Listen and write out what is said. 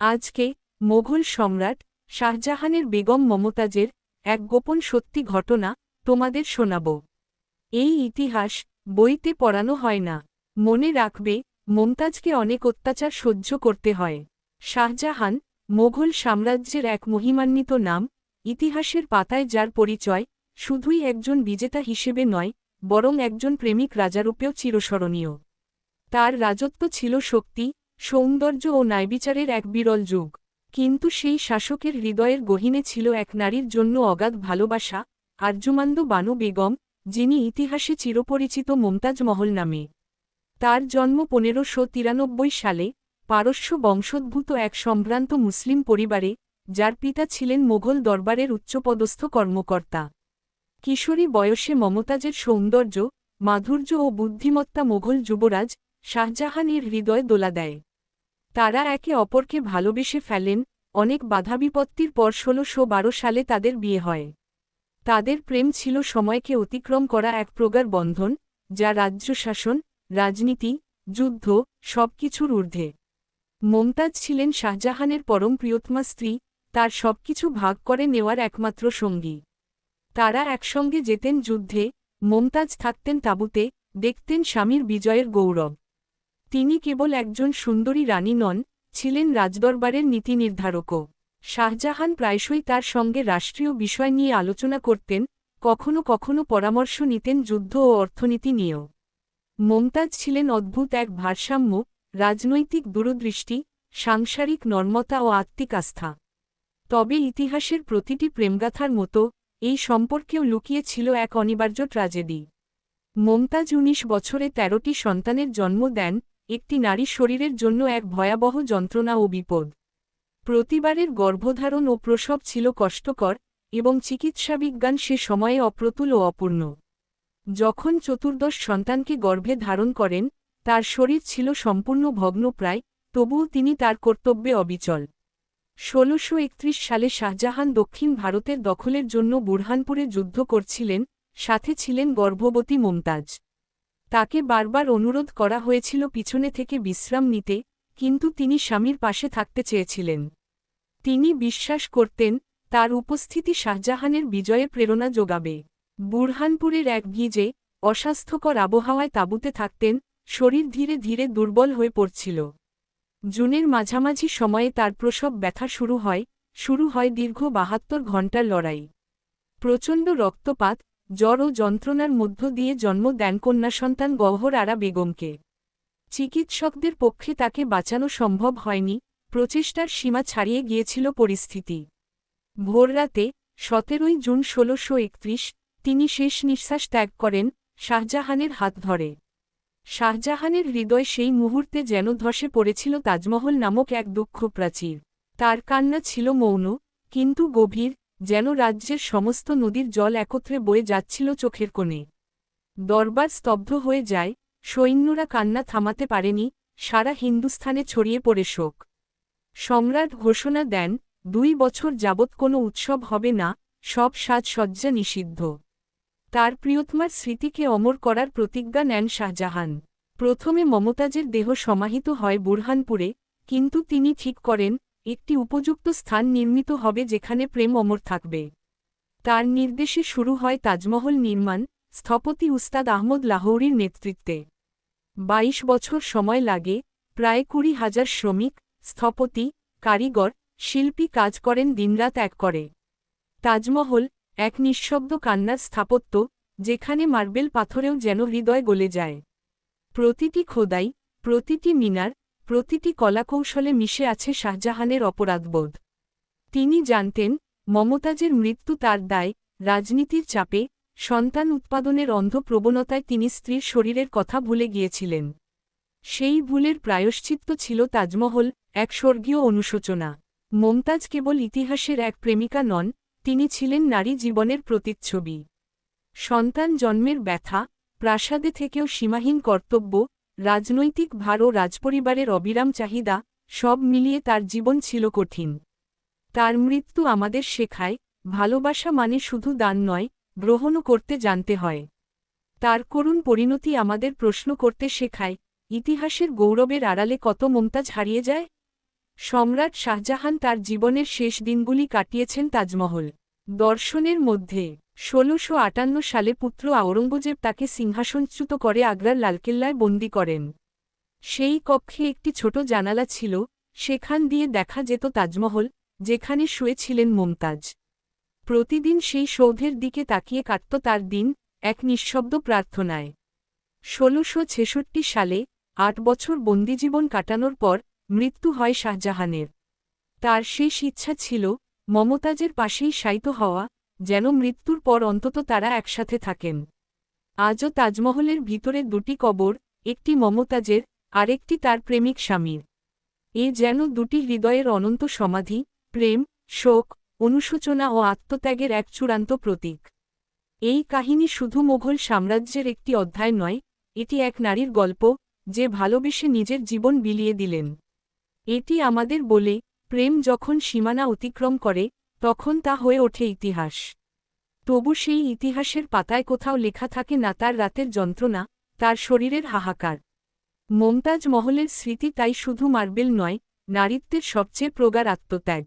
আজকে মোঘল সম্রাট শাহজাহানের বেগম মমতাজের এক গোপন সত্যি ঘটনা তোমাদের শোনাব। এই ইতিহাস বইতে পড়ানো হয় না। মনে রাখবে, মমতাজকে অনেক অত্যাচার সহ্য করতে হয়। শাহজাহান মোঘল সাম্রাজ্যের এক মহিমান্বিত নাম, ইতিহাসের পাতায় যার পরিচয় শুধুই একজন বিজেতা হিসেবে নয়, বরং একজন প্রেমিক রাজারূপেও চিরস্মরণীয়। তার রাজত্ব ছিল শক্তি সৌন্দর্য ও ন্যায়বিচারের এক বিরল যুগ। কিন্তু সেই শাসকের হৃদয়ের গহিনে ছিল এক নারীর জন্য অগাধ ভালোবাসা, আর্যমান্দ বানু বেগম, যিনি ইতিহাসে চিরপরিচিত মমতাজ মহল নামে। তার জন্ম পনেরোশো তিরানব্বই সালে পারস্য বংশোদ্ভূত এক সম্ভ্রান্ত মুসলিম পরিবারে, যার পিতা ছিলেন মোঘল দরবারের উচ্চপদস্থ কর্মকর্তা। কিশোরী বয়সে মমতাজের সৌন্দর্য, মাধুর্য ও বুদ্ধিমত্তা মোঘল যুবরাজ শাহজাহানের হৃদয় দোলা দেয়। তারা একে অপরকে ভালোবেসে ফেলেন, অনেক বাধাবিপত্তির পর ষোলোশো বারো সালে তাদের বিয়ে হয়। তাদের প্রেম ছিল সময়কে অতিক্রম করা এক প্রগাঢ় বন্ধন, যা রাজ্য শাসন, রাজনীতি, যুদ্ধ, সবকিছুর ঊর্ধ্বে। মমতাজ ছিলেন শাহজাহানের পরম প্রিয়তমা স্ত্রী, তার সবকিছু ভাগ করে নেওয়ার একমাত্র সঙ্গী। তারা একসঙ্গে যেতেন যুদ্ধে, মমতাজ থাকতেন তাঁবুতে, দেখতেন স্বামীর বিজয়ের গৌরব। তিনি কেবল একজন সুন্দরী রানী নন, ছিলেন রাজদরবারের নীতি নির্ধারকও। শাহজাহান প্রায়শই তার সঙ্গে রাষ্ট্রীয় বিষয় নিয়ে আলোচনা করতেন, কখনো কখনো পরামর্শ নিতেন যুদ্ধ ও অর্থনীতি নিয়েও। মমতাজ ছিলেন অদ্ভুত এক ভারসাম্য, রাজনৈতিক দূরদৃষ্টি, সাংসারিক নর্মতা ও আত্মিক আস্থা। তবে ইতিহাসের প্রতিটি প্রেমগাথার মতো, এই সম্পর্কেও লুকিয়ে ছিল এক অনিবার্য ট্র্যাজেডি। মমতাজ উনিশ বছরে তেরোটি সন্তানের জন্ম দেন একটি নারী শরীরের জন্য এক ভয়াবহ যন্ত্রণা ও বিপদ। প্রতিবারের গর্ভধারণ ও প্রসব ছিল কষ্টকর এবং চিকিৎসাবিজ্ঞান সে সময়ে অপ্রতুল ও অপূর্ণ। যখন চতুর্দশ সন্তানকে গর্ভে ধারণ করেন, তার শরীর ছিল সম্পূর্ণ ভগ্নপ্রায়, তবুও তিনি তার কর্তব্যে অবিচল। ষোলোশো সালে শাহজাহান দক্ষিণ ভারতের দখলের জন্য বুরহানপুরে যুদ্ধ করছিলেন, সাথে ছিলেন গর্ভবতী মমতাজ। তাকে বারবার অনুরোধ করা হয়েছিল পিছনে থেকে বিশ্রাম নিতে, কিন্তু তিনি স্বামীর পাশে থাকতে চেয়েছিলেন। তিনি বিশ্বাস করতেন, তার উপস্থিতি শাহজাহানের বিজয়ে প্রেরণা যোগাবে। বুরহানপুরের এক ভিজে অস্বাস্থ্যকর আবহাওয়ায় তাঁবুতে থাকতেন, শরীর ধীরে ধীরে দুর্বল হয়ে পড়ছিল। জুনের মাঝামাঝি সময়ে তার প্রসব ব্যথা শুরু হয় শুরু হয় দীর্ঘ বাহাত্তর ঘণ্টার লড়াই। প্রচণ্ড রক্তপাত জ্বর ও যন্ত্রণার মধ্য দিয়ে জন্ম দেন কন্যা সন্তান গহর আরা বেগমকে। চিকিৎসকদের পক্ষে তাকে বাঁচানো সম্ভব হয়নি, প্রচেষ্টার সীমা ছাড়িয়ে গিয়েছিল পরিস্থিতি। ভোররাতে সতেরোই জুন ষোলোশো একত্রিশ, তিনি শেষ নিঃশ্বাস ত্যাগ করেন শাহজাহানের হাত ধরে। শাহজাহানের হৃদয় সেই মুহূর্তে যেন ধসে পড়েছিল তাজমহল নামক এক দুঃখ প্রাচীর তার কান্না ছিল মৌন, কিন্তু গভীর যেন রাজ্যের সমস্ত নদীর জল একত্রে বয়ে যাচ্ছিল চোখের কোণে। দরবার স্তব্ধ হয়ে যায়, সৈন্যরা কান্না থামাতে পারেনি, সারা হিন্দুস্থানে ছড়িয়ে পড়ে শোক। সম্রাট ঘোষণা দেন, দুই বছর যাবৎ কোনো উৎসব হবে না, সব সাজসজ্জা নিষিদ্ধ। তার প্রিয়তমার স্মৃতিকে অমর করার প্রতিজ্ঞা নেন শাহজাহান। প্রথমে মমতাজের দেহ সমাহিত হয় বুরহানপুরে, কিন্তু তিনি ঠিক করেন একটি উপযুক্ত স্থান নির্মিত হবে যেখানে প্রেম অমর থাকবে। তার নির্দেশে শুরু হয় তাজমহল নির্মাণ, স্থপতি উস্তাদ আহমদ লাহৌরির নেতৃত্বে। ২২ বছর সময় লাগে, প্রায় কুড়ি হাজার শ্রমিক, স্থপতি, কারিগর, শিল্পী কাজ করেন দিনরাত এক করে। তাজমহল, এক নিঃশব্দ কান্নার স্থাপত্য, যেখানে মার্বেল পাথরেও যেন হৃদয় গলে যায়। প্রতিটি খোদাই, প্রতিটি মিনার প্রতিটি কলাকৌশলে মিশে আছে শাহজাহানের অপরাধবোধ। তিনি জানতেন, মমতাজের মৃত্যু তার দায়, রাজনীতির চাপে, সন্তান উৎপাদনের অন্ধ প্রবণতায় তিনি স্ত্রীর শরীরের কথা ভুলে গিয়েছিলেন। সেই ভুলের প্রায়শ্চিত্ত ছিল তাজমহল, এক স্বর্গীয় অনুশোচনা। মমতাজ কেবল ইতিহাসের এক প্রেমিকা নন, তিনি ছিলেন নারী জীবনের প্রতিচ্ছবি। সন্তান জন্মের ব্যথা, প্রাসাদে থেকেও সীমাহীন কর্তব্য রাজনৈতিক ভার ও রাজপরিবারের অবিরাম চাহিদা, সব মিলিয়ে তার জীবন ছিল কঠিন। তার মৃত্যু আমাদের শেখায়, ভালোবাসা মানে শুধু দান নয়, গ্রহণও করতে জানতে হয়। তার করুণ পরিণতি আমাদের প্রশ্ন করতে শেখায়, ইতিহাসের গৌরবের আড়ালে কত মমতাজ হারিয়ে যায়? সম্রাট শাহজাহান তার জীবনের শেষ দিনগুলি কাটিয়েছেন তাজমহল। দর্শনের মধ্যে ষোলোশো আটান্ন সালে পুত্র আওরঙ্গজেব তাকে সিংহাসনচ্যুত করে আগ্রার লালকেল্লায় বন্দী করেন। সেই কক্ষে একটি ছোট জানালা ছিল, সেখান দিয়ে দেখা যেত তাজমহল, যেখানে শুয়েছিলেন মমতাজ। প্রতিদিন সেই সৌধের দিকে তাকিয়ে কাটত তার দিন, এক নিঃশব্দ প্রার্থনায়। ষোলোশো ছেষট্টি সালে আট বছর বন্দিজীবন কাটানোর পর মৃত্যু হয় শাহজাহানের। তার শেষ ইচ্ছা ছিল মমতাজের পাশেই শায়িত হওয়া যেন মৃত্যুর পর অন্তত তারা একসাথে থাকেন। আজও তাজমহলের ভিতরে দুটি কবর, একটি মমতাজের, আরেকটি তার প্রেমিক স্বামীর। এ যেন দুটি হৃদয়ের অনন্ত সমাধি, প্রেম, শোক, অনুশোচনা ও আত্মত্যাগের এক চূড়ান্ত প্রতীক। এই কাহিনী শুধু মোঘল সাম্রাজ্যের একটি অধ্যায় নয়, এটি এক নারীর গল্প, যে ভালোবেসে নিজের জীবন বিলিয়ে দিলেন। এটি আমাদের বলে, প্রেম যখন সীমানা অতিক্রম করে তখন তা হয়ে ওঠে ইতিহাস। তবু সেই ইতিহাসের পাতায় কোথাও লেখা থাকে না তার রাতের যন্ত্রণা, তার শরীরের হাহাকার। মমতাজ মহলের স্মৃতি তাই শুধু মার্বেল নয়, নারীত্বের সবচেয়ে প্রগাঢ় আত্মত্যাগ।